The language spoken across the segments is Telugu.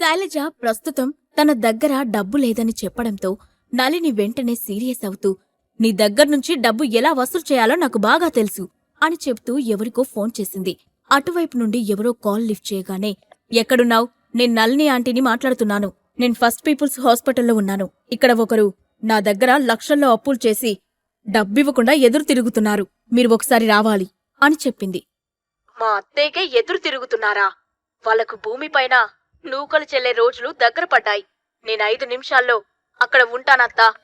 శైలజ ప్రస్తుతం తన దగ్గర డబ్బు లేదని చెప్పడంతో నలిని వెంటనే సీరియస్ అవుతూ నీ దగ్గర్నుంచి డబ్బు ఎలా వసూలు చేయాలో నాకు బాగా తెలుసు అని చెప్తూ ఎవరికో ఫోన్ చేసింది. అటువైపు నుండి ఎవరో కాల్ లిఫ్ట్ చేయగానే ఎక్కడున్నావు? నేను నలిని ఆంటీని మాట్లాడుతున్నాను. నేను ఫస్ట్ పీపుల్స్ హాస్పిటల్లో ఉన్నాను. ఇక్కడ ఒకరు నా దగ్గర లక్షల్లో అప్పులు చేసి డబ్బివ్వకుండా ఎదురు తిరుగుతున్నారు. మీరు ఒకసారి రావాలి అని చెప్పింది. మా అత్తయ్యకే ఎదురు తిరుగుతున్నారా? వాళ్ళకు భూమిపైన నూకలు చెల్లే రోజులు దగ్గర పడ్డాయి. నేను ఐదు నిమిషాల్లో అక్కడ ఉంటానత్తా.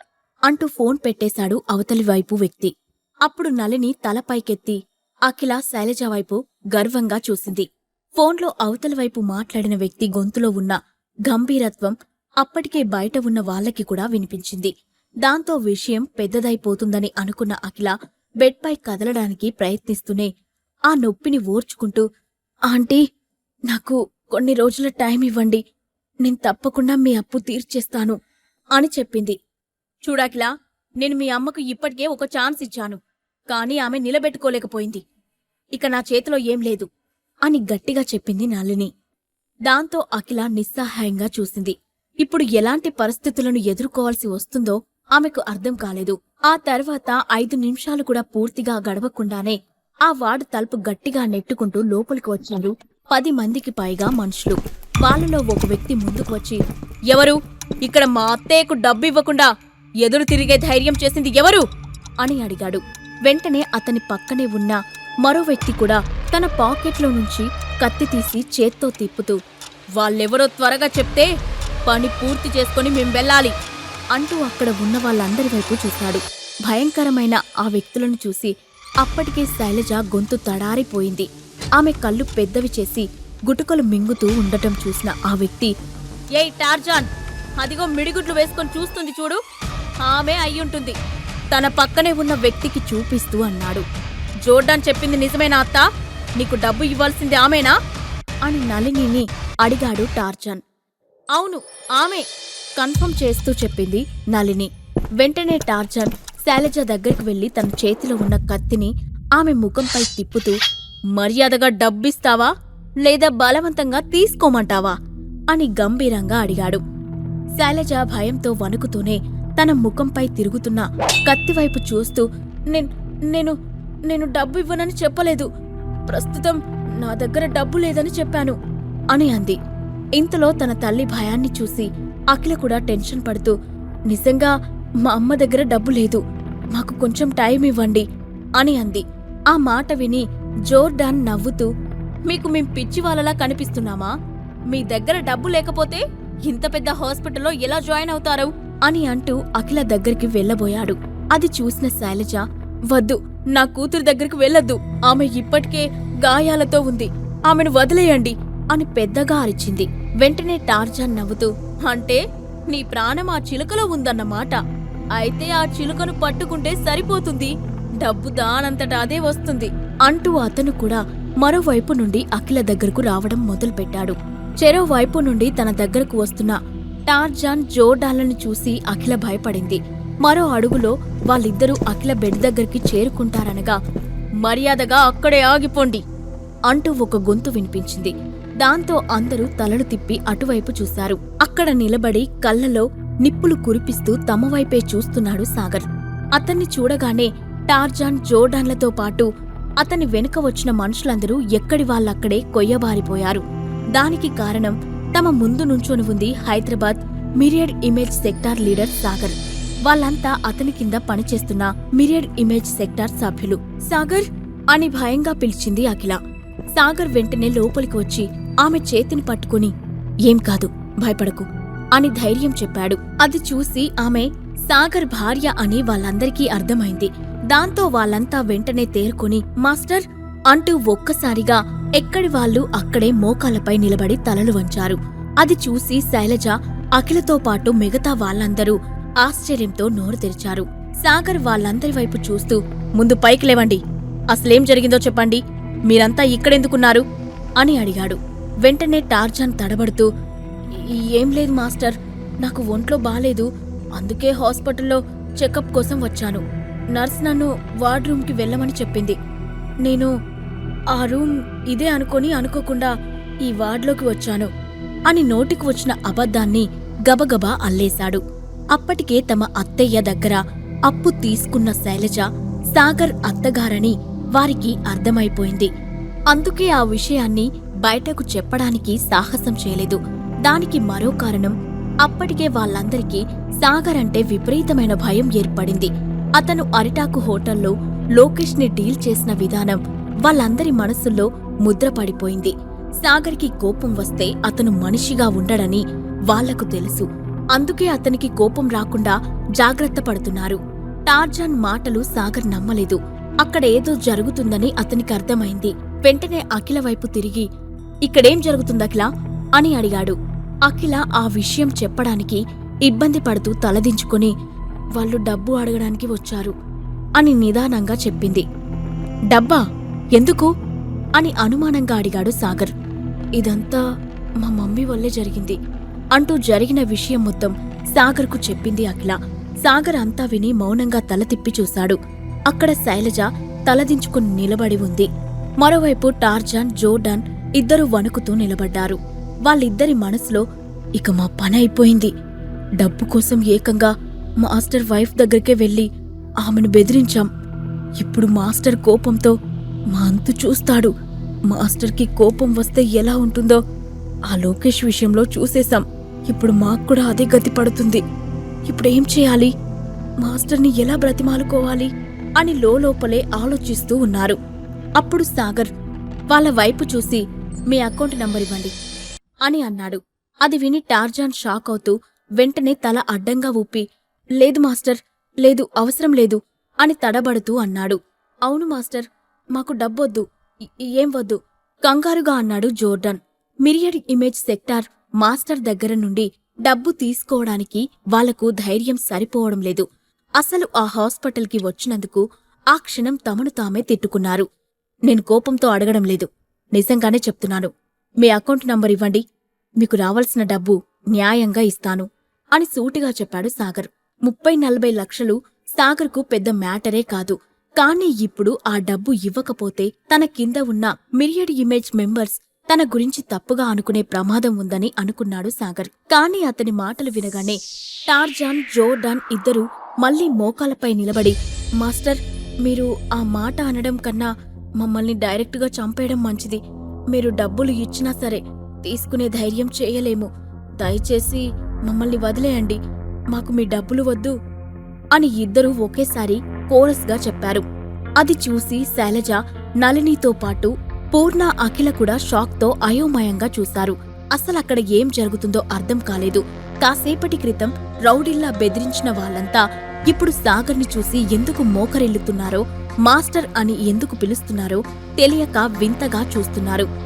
అంటూ ఫోన్ పెట్టేశాడు అవతలి వైపు వ్యక్తి. అప్పుడు నలిని తల పైకెత్తి అఖిల శైలజ వైపు గర్వంగా చూసింది. ఫోన్లో అవతలి వైపు మాట్లాడిన వ్యక్తి గొంతులో ఉన్న గంభీరత్వం అప్పటికే బయట ఉన్న వాళ్ళకి కూడా వినిపించింది. దాంతో విషయం పెద్దదైపోతుందని అనుకున్న అఖిల బెడ్పై కదలడానికి ప్రయత్నిస్తూనే ఆ నొప్పిని ఓర్చుకుంటూ ఆంటీ నాకు కొన్ని రోజుల టైం ఇవ్వండి. నేను తప్పకుండా మీ అప్పు తీర్చేస్తాను అని చెప్పింది. చూడాకిలా నేను మీ అమ్మకు ఇప్పటికే ఒక ఛాన్స్ ఇచ్చాను కానీ ఆమె నిలబెట్టుకోలేకపోయింది. ఇక నా చేతిలో ఏం లేదు అని గట్టిగా చెప్పింది నళిని. దాంతో అఖిల నిస్సహాయంగా చూసింది. ఇప్పుడు ఎలాంటి పరిస్థితులను ఎదుర్కోవాల్సి వస్తుందో ఆమెకు అర్థం కాలేదు. ఆ తర్వాత ఐదు నిమిషాలు కూడా పూర్తిగా గడవకుండానే ఆ వార్డు తలుపు గట్టిగా నెట్టుకుంటూ లోపలికి వచ్చారు పది మందికి పైగా మనుషులు. వాళ్ళలో ఒక వ్యక్తి ముందుకు వచ్చి ఎవరు? ఇక్కడ మా అత్తయ్యకు డబ్బు ఇవ్వకుండా ఎదురు తిరిగే ధైర్యం చేసింది ఎవరు? అని అడిగాడు. వెంటనే అతని పక్కనే ఉన్న మరో వ్యక్తి కూడా తన పాకెట్లో నుంచి కత్తి తీసి చేత్తో తిప్పుతూ వాళ్ళెవరో త్వరగా చెప్తే పని పూర్తి చేసుకొని మేం వెళ్ళాలి అంటూ అక్కడ ఉన్న వాళ్ళందరి వైపు చూశాడు. భయంకరమైన ఆ వ్యక్తులను చూసి అప్పటికే శైలజ గొంతు తడారిపోయింది. ఆమె కళ్ళు పెద్దవి చేసి గుటుకలు మింగుతూ ఉండటం చూసిన ఆ వ్యక్తి ఏయ్ టార్జాన్ అదిగో మిడిగుడ్లు వేసుకొని చూస్తుంది చూడు. ఆమె అయ్యుంటుంది. తన పక్కనే ఉన్న వ్యక్తికి చూపిస్తూ అన్నాడు. జోర్డాన్ చెప్పింది నిజమేనా అత్త? నీకు డబ్బు ఇవ్వాల్సింది ఆమెనా? అని నళినిని అడిగాడు టార్జాన్. అవును ఆమె కన్ఫర్మ్ చేస్తూ చెప్పింది నళిని. వెంటనే టార్జాన్ శైలజ దగ్గరికి వెళ్ళి తన చేతిలో ఉన్న కత్తిని ఆమె ముఖంపై తిప్పుతూ మర్యాదగా డబ్బిస్తావా లేదా బలవంతంగా తీసుకోమంటావా అని గంభీరంగా అడిగాడు. శైలజ భయంతో వణుకుతూనే తన ముఖంపై తిరుగుతున్న కత్తివైపు చూస్తూ నేను నేను డబ్బు ఇవ్వనని చెప్పలేదు. ప్రస్తుతం నా దగ్గర డబ్బు లేదని చెప్పాను అని అంది. ఇంతలో తన తల్లి భయాన్ని చూసి అఖిల కూడా టెన్షన్ పడుతూ నిజంగా మా అమ్మ దగ్గర డబ్బు లేదు. మాకు కొంచెం టైం ఇవ్వండి అని అంది. ఆ మాట విని జోర్డాన్ నవ్వుతూ మీకు మేం పిచ్చి వాళ్ళలా కనిపిస్తున్నామా? మీ దగ్గర డబ్బు లేకపోతే ఇంత పెద్ద హాస్పిటల్లో ఎలా జాయిన్ అవుతారు? అని అంటూ అఖిల దగ్గరికి వెళ్ళబోయాడు. అది చూసిన శైలజ వద్దు నా కూతురు దగ్గరికి వెళ్ళొద్దు. ఆమె ఇప్పటికే గాయాలతో ఉంది. ఆమెను వదిలేయండి అని పెద్దగా అరిచింది. వెంటనే టార్జాన్ నవ్వుతూ అంటే నీ ప్రాణం ఆ చిలుకలో ఉందన్నమాట. అయితే ఆ చిలుకను పట్టుకుంటే సరిపోతుంది. డబ్బు దానంతట అదే వస్తుంది. అంటూ అతను కూడా మరోవైపు నుండి అఖిల దగ్గరకు రావడం మొదలుపెట్టాడు. చెరోవైపు నుండి తన దగ్గరకు వస్తున్న టార్జాన్ జోర్డాన్లను చూసి అఖిల భయపడింది. మరో అడుగులో వాళ్ళిద్దరూ అఖిల బెడ్ దగ్గరికి చేరుకుంటారనగా మర్యాదగా అక్కడే ఆగిపోండి అంటూ ఒక గొంతు వినిపించింది. దాంతో అందరూ తలలు తిప్పి అటువైపు చూశారు. అక్కడ నిలబడి కళ్ళలో నిప్పులు కురిపిస్తూ తమవైపే చూస్తున్నాడు సాగర్. అతన్ని చూడగానే టార్జాన్ జోర్డాన్లతో పాటు అతని వెనుక వచ్చిన మనుషులందరూ ఎక్కడి వాళ్ళక్కడే కొయ్యబారిపోయారు. దానికి కారణం తమ ముందు నుంచొని ఉంది Hyderabad myriad image sector leader Sagar. వాళ్ళంతా అతని కింద పనిచేస్తున్న మిరియడ్ ఇమేజ్ సెక్టార్ సభ్యులు. సాగర్ అని భయంగా పిలిచింది అఖిల. సాగర్ వెంటనే లోపలికి వచ్చి ఆమె చేతిని పట్టుకుని ఏం కాదు భయపడకు అని ధైర్యం చెప్పాడు. అది చూసి ఆమె సాగర్ భార్య అని వాళ్ళందరికీ అర్థమైంది. దాంతో వాళ్ళంతా వెంటనే తేరుకొని మాస్టర్ అంటూ ఒక్కసారిగా ఎక్కడి వాళ్ళు అక్కడే మోకాలపై నిలబడి తలలు వంచారు. అది చూసి శైలజ అఖిలతో పాటు మిగతా వాళ్ళందరూ ఆశ్చర్యంతో నోరు తెరిచారు. సాగర్ వాళ్ళందరి వైపు చూస్తూ ముందు పైకి లేవండి. అసలేం జరిగిందో చెప్పండి. మీరంతా ఇక్కడెందుకున్నారు? అని అడిగాడు. వెంటనే టార్జాన్ తడబడుతూ ఏం లేదు మాస్టర్. నాకు ఒంట్లో బాలేదు. అందుకే హాస్పిటల్లో చెకప్ కోసం వచ్చాను. నర్స్ నన్ను వార్డ్ రూమ్కి వెళ్ళమని చెప్పింది. నేను ఆ రూమ్ ఇదే అనుకొని అనుకోకుండా ఈ వార్డ్లోకి వచ్చాను అని నోటికి వచ్చిన అబద్ధాన్ని గబగబా అల్లేశాడు. అప్పటికే తమ అత్తయ్య దగ్గర అప్పు తీసుకున్న శైలజ సాగర్ అత్తగారని వారికి అర్థమైపోయింది. అందుకే ఆ విషయాన్ని బయటకు చెప్పడానికి సాహసం చేయలేదు. దానికి మరో కారణం అప్పటికే వాళ్ళందరికీ సాగర్ అంటే విపరీతమైన భయం ఏర్పడింది. అతను అరిటాకు హోటల్లో లోకేష్ని డీల్ చేసిన విధానం వాళ్ళందరి మనసుల్లో ముద్రపడిపోయింది సాగర్కి కోపం వస్తే అతను మనిషిగా ఉండడని వాళ్ళకు తెలుసు. అందుకే అతనికి కోపం రాకుండా జాగ్రత్త పడుతున్నారు. టార్జాన్ మాటలు సాగర్ నమ్మలేదు. అక్కడ ఏదో జరుగుతుందని అతనికి అర్థమైంది. వెంటనే అఖిల వైపు తిరిగి ఇక్కడేం జరుగుతుందఖిల అని అడిగాడు. అఖిల ఆ విషయం చెప్పడానికి ఇబ్బంది పడుతూ తలదించుకుని వాళ్ళు డబ్బు అడగడానికి వచ్చారు అని నిదానంగా చెప్పింది. డబ్బా ఎందుకు? అని అనుమానంగా అడిగాడు సాగర్. ఇదంతా మా మమ్మీ వల్లే జరిగింది అంటూ జరిగిన విషయం మొత్తం సాగర్కు చెప్పింది అఖిల. సాగర్ అంతా విని మౌనంగా తల తిప్పి చూశాడు. అక్కడ శైలజ తలదించుకుని నిలబడి ఉంది. మరోవైపు టార్జాన్ జోర్డాన్ ఇద్దరూ వణుకుతూ నిలబడ్డారు. వాళ్ళిద్దరి మనసులో ఇక మా పని అయిపోయింది. డబ్బు కోసం ఏకంగా మాస్టర్ వైఫ్ దగ్గరికే వెళ్ళి ఆమెను బెదిరించాం. ఇప్పుడు మాస్టర్ కోపంతో మా అంతు చూస్తాడు. మాస్టర్కి కోపం వస్తే ఎలా ఉంటుందో ఆ లోకేష్ విషయంలో చూసేశాం. ఇప్పుడు మాకు కూడా అదే గతి పడుతుంది. ఇప్పుడేం చేయాలి? మాస్టర్ని ఎలా బ్రతిమాలుకోవాలి? అని లోపలే ఆలోచిస్తూ ఉన్నారు. అప్పుడు సాగర్ వాళ్ళ వైపు చూసి మీ అకౌంట్ నంబర్ ఇవ్వండి అని అన్నాడు. అది విని టార్జాన్ షాక్ అవుతూ వెంటనే తల అడ్డంగా ఊపి లేదు మాస్టర్. లేదు అవసరం లేదు అని తడబడుతూ అన్నాడు. అవును మాస్టర్. మాకు డబ్బొద్దు. ఏం వద్దు? కంగారుగా అన్నాడు Jordan. Myriad image sector master దగ్గర నుండి డబ్బు తీసుకోవడానికి వాళ్ళకు ధైర్యం సరిపోవడం లేదు. అసలు ఆ హాస్పిటల్కి వచ్చినందుకు ఆ క్షణం తమను తామే తిట్టుకున్నారు. నేను కోపంతో అడగడం లేదు. నిజంగానే చెప్తున్నాను. మీ అకౌంట్ నంబర్ ఇవ్వండి. మీకు రావాల్సిన డబ్బు న్యాయంగా ఇస్తాను అని సూటిగా చెప్పాడు సాగర్. ముప్పై నలభై లక్షలు సాగర్కు పెద్ద మ్యాటరే కాదు. కానీ ఇప్పుడు ఆ డబ్బు ఇవ్వకపోతే తన కింద ఉన్న మిరియడ్ ఇమేజ్ మెంబర్స్ తన గురించి తప్పుగా అనుకునే ప్రమాదం ఉందని అనుకున్నాడు సాగర్. కానీ అతని మాటలు వినగానే టార్జాన్ జోర్డాన్ ఇద్దరూ మళ్ళీ మోకాలపై నిలబడి మాస్టర్ మీరు ఆ మాట అనడం కన్నా మమ్మల్ని డైరెక్టుగా చంపేయడం మంచిది. మీరు డబ్బులు ఇచ్చినా సరే తీసుకునే ధైర్యం చేయలేము. దయచేసి మమ్మల్ని వదిలేయండి. మాకు మీ డబ్బులు వద్దు అని ఇద్దరూ ఒకేసారి కోరస్గా చెప్పారు. అది చూసి శైలజ నళినితో పాటు పూర్ణ అఖిల కూడా షాక్తో అయోమయంగా చూశారు. అసలక్కడ ఏం జరుగుతుందో అర్థం కాలేదు. కాసేపటి క్రితం రౌడిల్లా బెదిరించిన వాళ్ళంతా ఇప్పుడు సాగర్ని చూసి ఎందుకు మోకరిల్లుతున్నారో మాస్టర్ అని ఎందుకు పిలుస్తున్నారో తెలియక వింతగా చూస్తున్నారు.